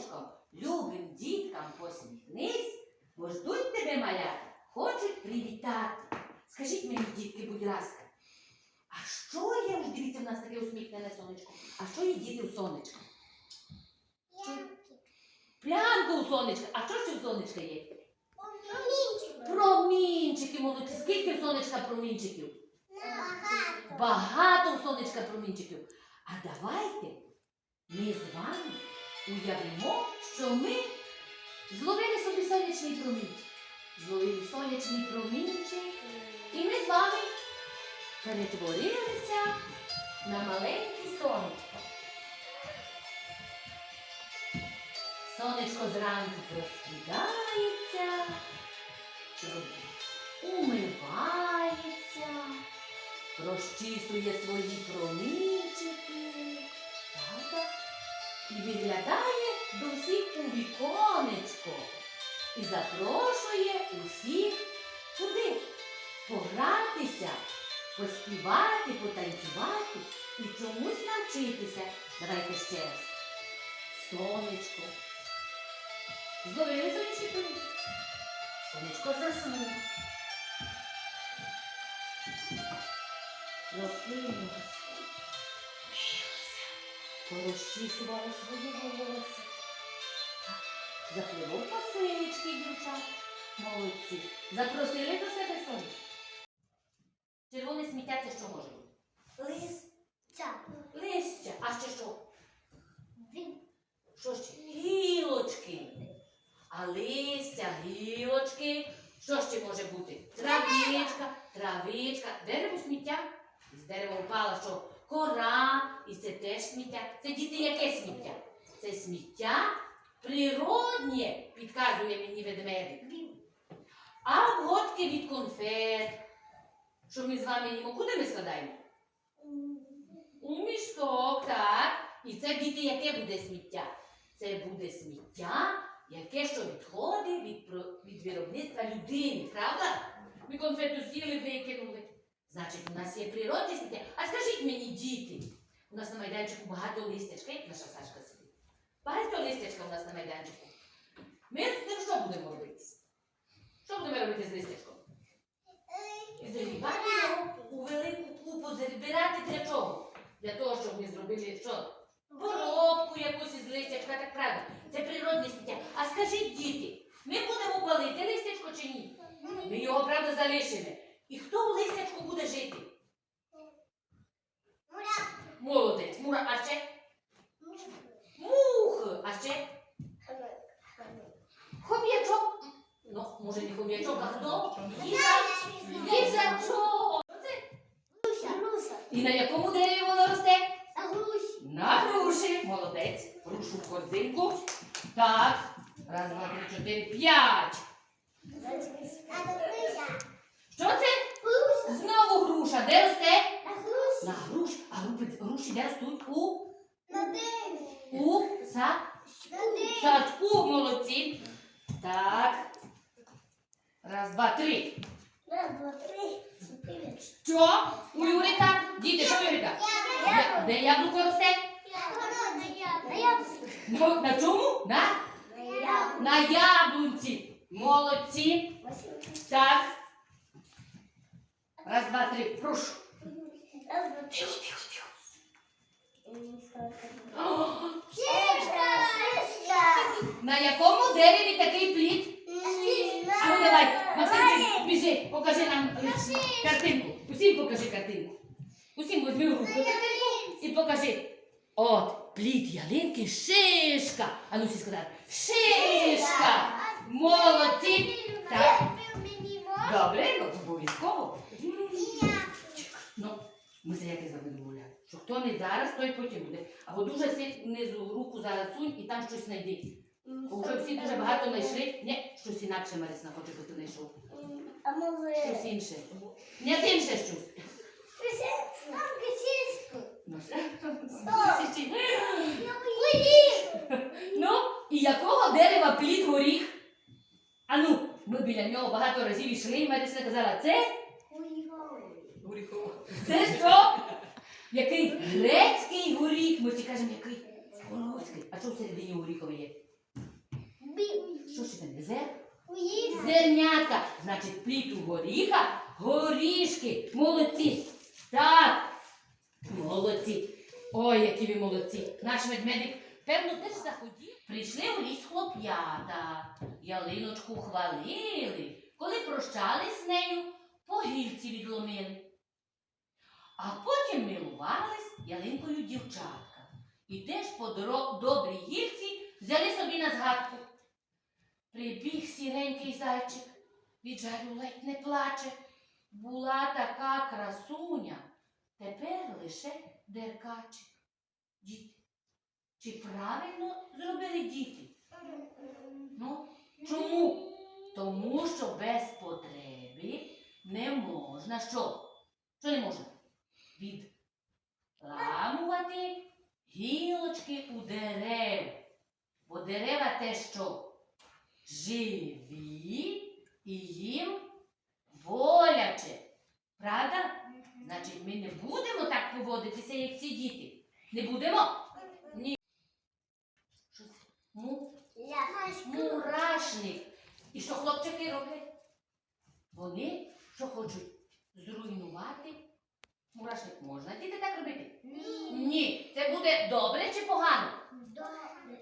сонечком, любим діткам посміхнись, бо ждуть тебе малята, хочуть привітати. Скажіть мені, дітки, будь ласка, а що є, ось дивіться, в нас таке усміхнене сонечко, а що є діти у сонечка? Плянка у сонечка, а що ще у сонечка є? Промінчики молодці. Скільки у сонечка промінчиків? Багато у сонечка промінчиків. А давайте ми з вами уявимо, що ми зловили собі сонячний промінчик. Зловили сонячний промінчик. І ми з вами перетворилися на маленькі сонечко. Сонечко зранку прокидається, умивається, розчісує свої промінчики, правда? І відглядає до всіх у віконечко і запрошує усіх туди погратися, поспівати, потанцювати і чомусь навчитися. Давайте ще раз. Сонечко. Зловили промінчик. Сонечко заснуло. Розкинулося. Порозчісувало свої волосся. Заплело косички, дівчат. Молодці. Запросили до себе сонечко. Червоне сміття це що може бути? Листя. А ще що? Він. Що ще? Гілочки. А листя, гілочки. Що ще може бути? Травичка, травичка. Дерево сміття. З дерева впала що? Кора. І це теж сміття. Це діти яке сміття? Це сміття природнє, підказує мені ведмедик. А обгортки від конфет. Що ми з вами їмо? Куди ми складаємо? У мішок, так. І це діти, яке буде сміття? Це буде сміття, яке що відходить від, від виробництва людини, правда? Ми конфету з'їли, викинули. Значить, у нас є природне сміття. А скажіть мені, діти, у нас на майданчику багато листячка, як наша Сашка сидить. Багато листячка у нас на майданчику. Ми з ним що будемо робити? Що будемо робити з листячком? Зрібати його у велику купу, збирати для чого? Для того, щоб ми зробили що? Коробку якусь із листячка, так правда. Це природне сміття. А скажіть, діти, ми будемо палити листячко чи ні? Ми його, правда, залишимо. І хто в листячку буде жити? Молодець. Мура, а ще? Мух. А ще? Хом'ячок. Ну, може не хом'ячок, а хто? Їжачок. І на якому дереві воно росте? На груші. На груші. Молодець. Грушу в корзинку. Так. Раз, два, три, чотири, п'ять. Що це? Знову груша. Де росте? На груш. А груші, груші де ростуть? У, у са, садку. Молодці. Так. Раз, два, три. Раз, два, три. Що? У Юрика? Діти, що у Юрика? Де, де яблуко росте? Ну, на чому? На? На яблунці. Молодці. Так. Раз, два, три. Прошу. Тихо, тихо, тихо. О, На якому дереві такий плід? А ну давай, Максим, біжи, покажи нам картинку. Усім покажи картинку. Усім візьми в руку картинку і покажи. От, плід ялинки, шишка. А ну всі сказали, шишка. Молодці. Так. Добре, ну обов'язково. Ну, ми за яке з вами домовляли? Що хто не зараз, той потім буде. Або дуже внизу руку зараз сунь і там щось знайди. Бо вже всі дуже багато знайшли. Ні, щось інакше Марисна хоче, бо ти знайшов. А може, Щось інше. Не інше щось. Ну, Ну, і якого дерева плід горіх? А ну, ми біля нього багато разів йшли, і Марисна казала, це? Це що? Який грецький горіх. Ми всі кажемо, який? Волоський. А що всередині горіхове є? Що це не зер? Зернятка. Значить, плід у горіха, горішки. Молодці. Так. Молодці. Ой, які ви молодці. Наш ведмедик, певно, теж захотів. Прийшли у ліс хлоп'ята. Ялиночку хвалили. Коли прощались з нею, по гілці відломили. А потім милувались ялинкою дівчатка. І теж по добрій гілці взяли собі на згадку. Прибіг сіренький зайчик, від жалю ледь не плаче. Була така красуня, тепер лише деркачик. Діти, чи правильно зробили діти? Ну, чому? Тому що без потреби не можна що? Що не можна? Відламувати гілочки у дерев. Бо дерева те що? Живі і їм боляче. Правда? Значить, ми не будемо так поводитися, як ці діти. Не будемо? Ні. Що це? Му? Мурашник. І що хлопчики роблять? Вони що хочуть зруйнувати? Мурашник можна діти так робити? Ні. Це буде добре чи погано? Добре.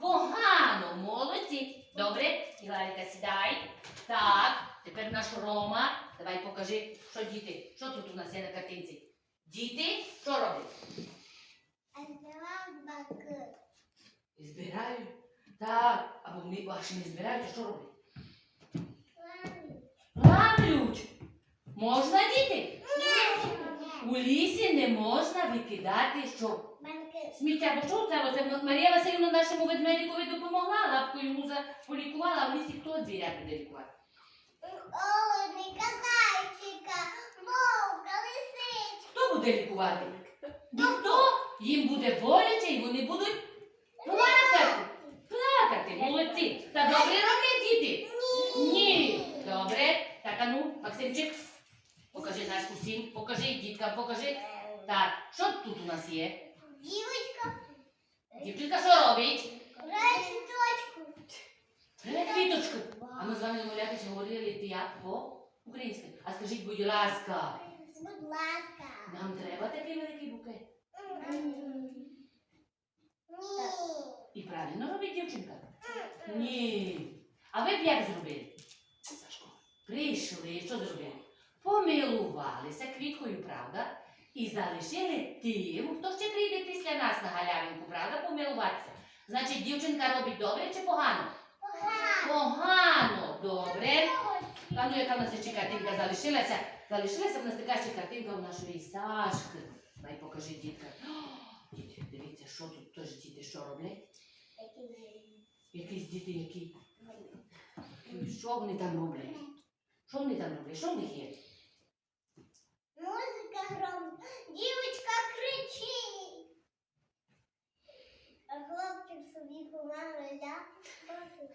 Погано, молодці. Добре, Іларіка, сідай. Так, тепер наш Рома. Давай покажи, що діти. Що тут у нас є на картинці? Діти, що роблять? Збирають. Так, або вони аж не збирають, а що роблять? Ламлють. Можна діти? У лісі не можна викидати що? Сміття, бо що це? Оце Марія Васильівна нашому ведмедикові допомогла, лапку йому за- полікувала, а в лісі хто звірят буде лікувати? Хто буде лікувати? Ніхто. Їм буде боляче і вони будуть плакати. Плакати, молодці. Та добре роблять діти? Ні. Добре. Так, а ну, Максимчик, покажи наш усім, покажи діткам, покажи. Так, що тут у нас є? Дівчинка що робить? Бере квіточку. А ми з вами домовлятися говорили ти як по-українськи. А скажіть, будь ласка, Будь ласка. нам треба такий великий букет? Ні. І правильно робить дівчинка? Ні. А ви б як зробили? Сашко, прийшли, що зробили? Помилувалися квіткою, правда? І залишили тим, хто ще прийде після нас на галявинку, правда, помилуватися. Значить, дівчинка робить добре чи погано? Погано, Погано, добре. А ну яка в нас ще картинка залишилася? Залишилася в нас така ще картинка у нашої Сашки. Дай покажи дітка. Діти, дивіться, що тут теж діти що роблять? Якісь діти, які. Що вони там роблять? Що вони там роблять? Що в них є? Музика гром. Дівочка кричить. А хлопчик собі помагає.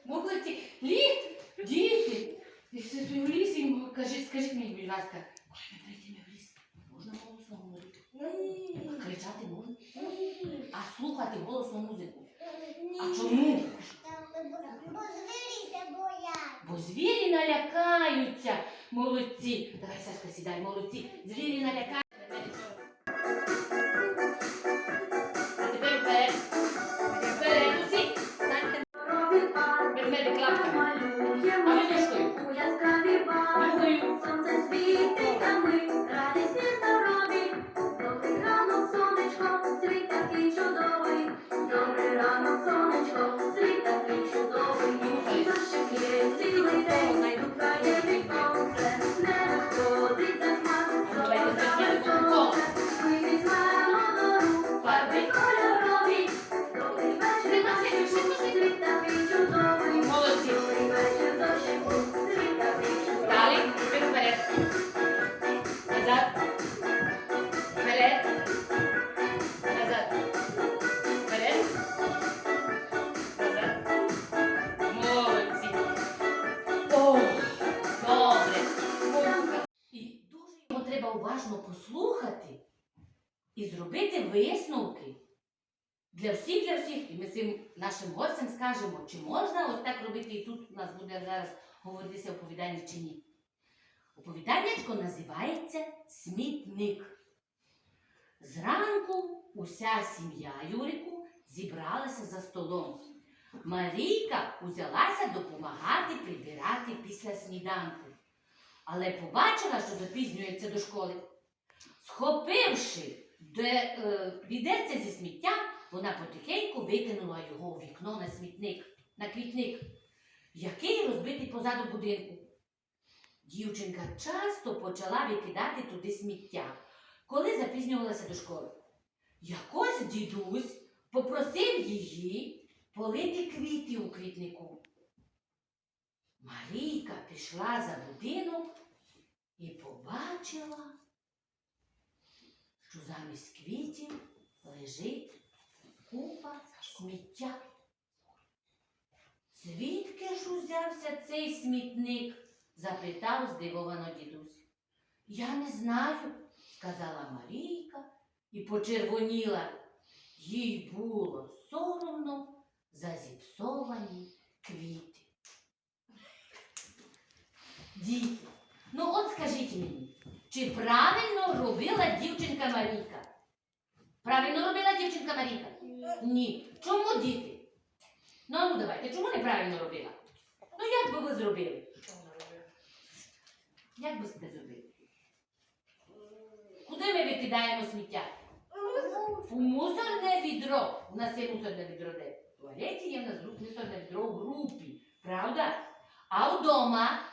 Молодці. Літ, діти. В лісі, кажіть, скажіть мені, будь ласка, в ліс. Можна голосно говорити? А кричати можна? А слухати голосну музику? А чому? Бо звіріся боять. Бо звірі налякаються. Молодці. Давай, Сашка, сідай, молодці. Звірі налякаються. Чи можна ось так робити, і тут у нас буде зараз говоритися оповідання чи ні. Оповіданнячко називається Смітник. Зранку уся сім'я Юрику зібралася за столом. Марійка узялася допомагати прибирати після сніданку, але побачила, що запізнюється до школи. Схопивши де, е, відерце зі сміттям, вона потихеньку викинула його у вікно на смітник, на квітник, який розбитий позаду будинку. Дівчинка часто почала викидати туди сміття, коли запізнювалася до школи. Якось дідусь попросив її полити квіти у квітнику. Марійка пішла за будинок і побачила, що замість квітів лежить купа сміття. Звідки ж узявся цей смітник? запитав здивовано дідусь. Я не знаю, сказала Марійка і почервоніла. Їй було соромно за зіпсовані квіти. Діти, ну от скажіть мені, чи правильно робила дівчинка Марійка? Правильно робила дівчинка Марійка? Ні. Чому діти? Ну, а ну давайте, чому неправильно робила? Ну як би ви зробили? Як би ви зробили? Куди ми викидаємо сміття? У мусорне відро. У нас є мусорне відро де? В туалеті є в нас мусорне відро в групі. Правда? А вдома,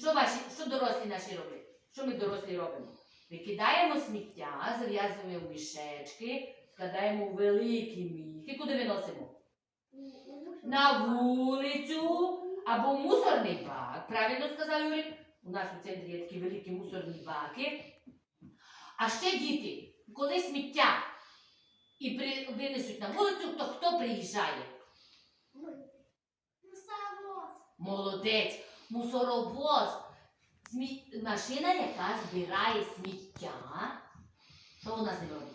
що ваші, що дорослі наші роблять? Що ми дорослі робимо? Викидаємо сміття, зав'язуємо в мішечки, складаємо у великі міхи. Куди виносимо? На вулицю або в мусорний бак. Правильно сказав Юрій? У нас у центрі є такі великі мусорні баки. А ще діти, коли сміття і при, винесуть на вулицю, то хто приїжджає? Молодець, мусоровоз. Смі... Машина, яка збирає сміття. Що вона з ним робить?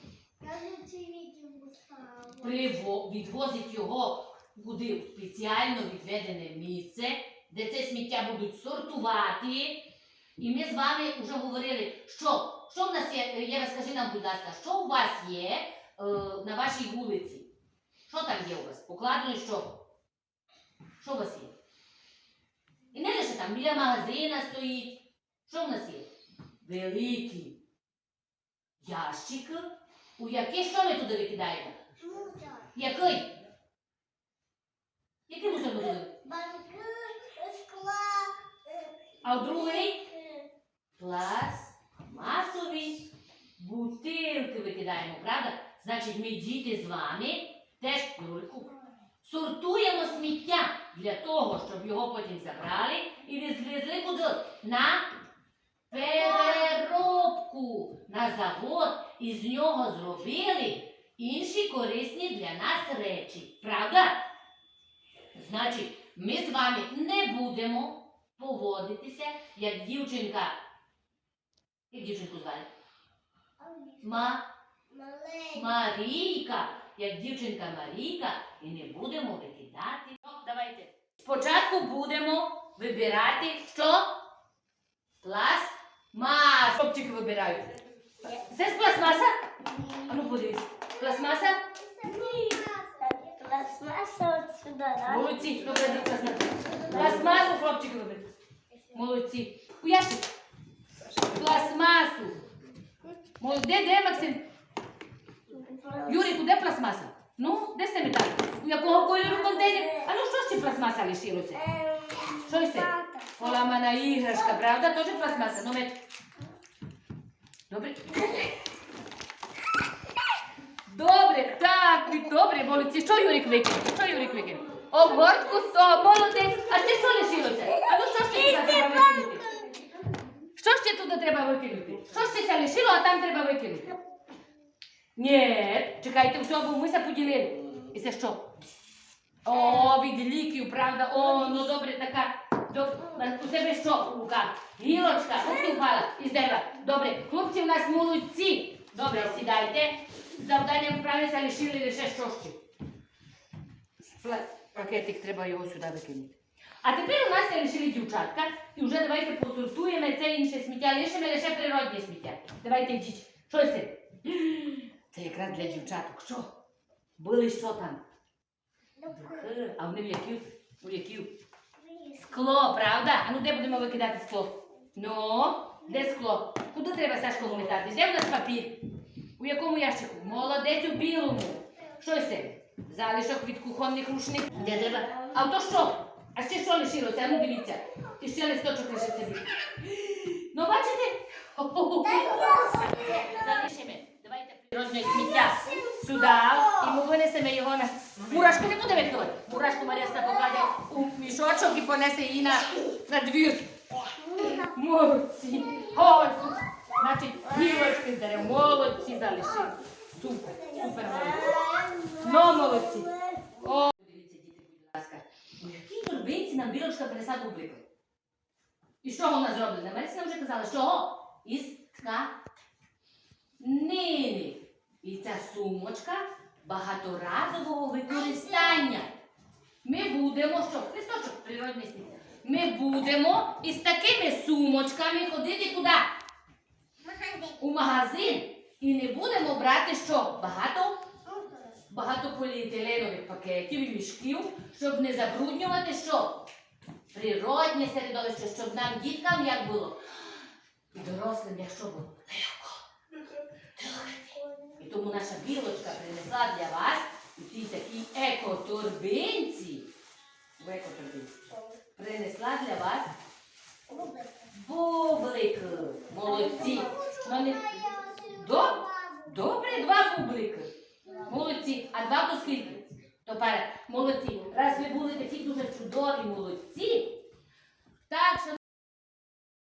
Приво... Відвозить його куди в спеціально відведене місце, де це сміття будуть сортувати. І ми з вами вже говорили, що, що в нас є, Е, Єва, скажи нам, будь ласка, що у вас є е, на вашій вулиці? Що там є у вас? Покладено що? Що у вас є? І не лише там біля магазина стоїть. Що в нас є? Великі ящики, у які що ми туди викидаємо? Який? Який мусор ми туди? А в другий? Пластмасові бутилки викидаємо, правда? Значить, ми діти з вами теж Юрику, сортуємо сміття для того, щоб його потім забрали і відвезли куди? На переробку на завод і з нього зробили інші корисні для нас речі. Правда? Значить, ми з вами не будемо поводитися, як дівчинка. Як дівчинку звали? Ма, Марійка, як дівчинка Марійка, і не будемо викидати. Ну, давайте. Спочатку будемо вибирати що? Пластмас. Хлопчики вибирають. Це з пластмаса? А ну подивись. Пластмаса? Пластмаса от сюди, да? Молодці. Добре, до пластмасу. Пластмасу хлопчики виберуть. Молодці. У ящик. Пластмасу. Молодець, де, де Максим? Юрику, де пластмаса? Ну, де це метал? У якого кольору контейнер? А ну що ще пластмаса лишилося? Що це? Поламана іграшка, правда? Теж пластмаса. Ну. Добре. Добре, так, ви добре, молодці. Що Юрик викинув? Що Юрик викинув? Обгортку сто, молодець. А ще що лишилося? А ну що ще туди треба викинути? Що ще туди треба викинути? Що ще це лишило, а там треба викинути? Ні, чекайте, все, бо ми се поділили. І це що? О, від ліків, правда? О, ну добре, така. Доб- У тебе що в руках? Гілочка, ось ти впала із дерева. Добре, хлопці у нас молодці. Добре, сідайте. Завданням вправилися, лишили лише що Пакетик треба його сюди викинути. А тепер у нас вирішили дівчатка, і вже давайте посортуємо це інше сміття, лишимо лише природне сміття. Давайте йдіть. Що це? Це якраз для дівчаток. Що? Були що там? А вони в які? У які? Скло, правда? А ну де будемо викидати скло? Ну, де скло? Куди треба Сашко вмітати? Де у нас папір? У якому ящику? Молодець у білому. Що це? Залишок від кухонних рушник. Де треба? А то що? А ще що лишилося? Ну дивіться. І ще листочок лишився. Ну бачите? Залишимо. Давайте природне сміття сюди. І ми винесемо його на. Мурашку не буде викидати. Мурашку Мар'ясна покладе у мішочок і понесе її на, на двір. Молодці. Ой, значить, гілочки з дерев. Молодці залишили. Супер, супер молодці. Ну, молодці. О, дивіться, діти, будь ласка. У якій торбинці нам білочка принесла бублика? І чого вона зроблена? Марисина вже казала, чого? Із тканини. І ця сумочка багаторазового використання. Ми будемо, що? Листочок, природний сміття. Ми будемо із такими сумочками ходити куди? У магазин. І не будемо брати що? Багато? Багато поліетиленових пакетів і мішків, щоб не забруднювати що? Природнє середовище, щоб нам діткам як було. І дорослим, як що було? Легко. І тому наша білочка принесла для вас у цій такій екоторбинці. В екоторбинці. Принесла для вас Бублик. Молодці. Мали... Доб... Добре, два бублики. Молодці. А два то скільки? Тепер молодці. Раз ви були такі дуже чудові молодці. Так,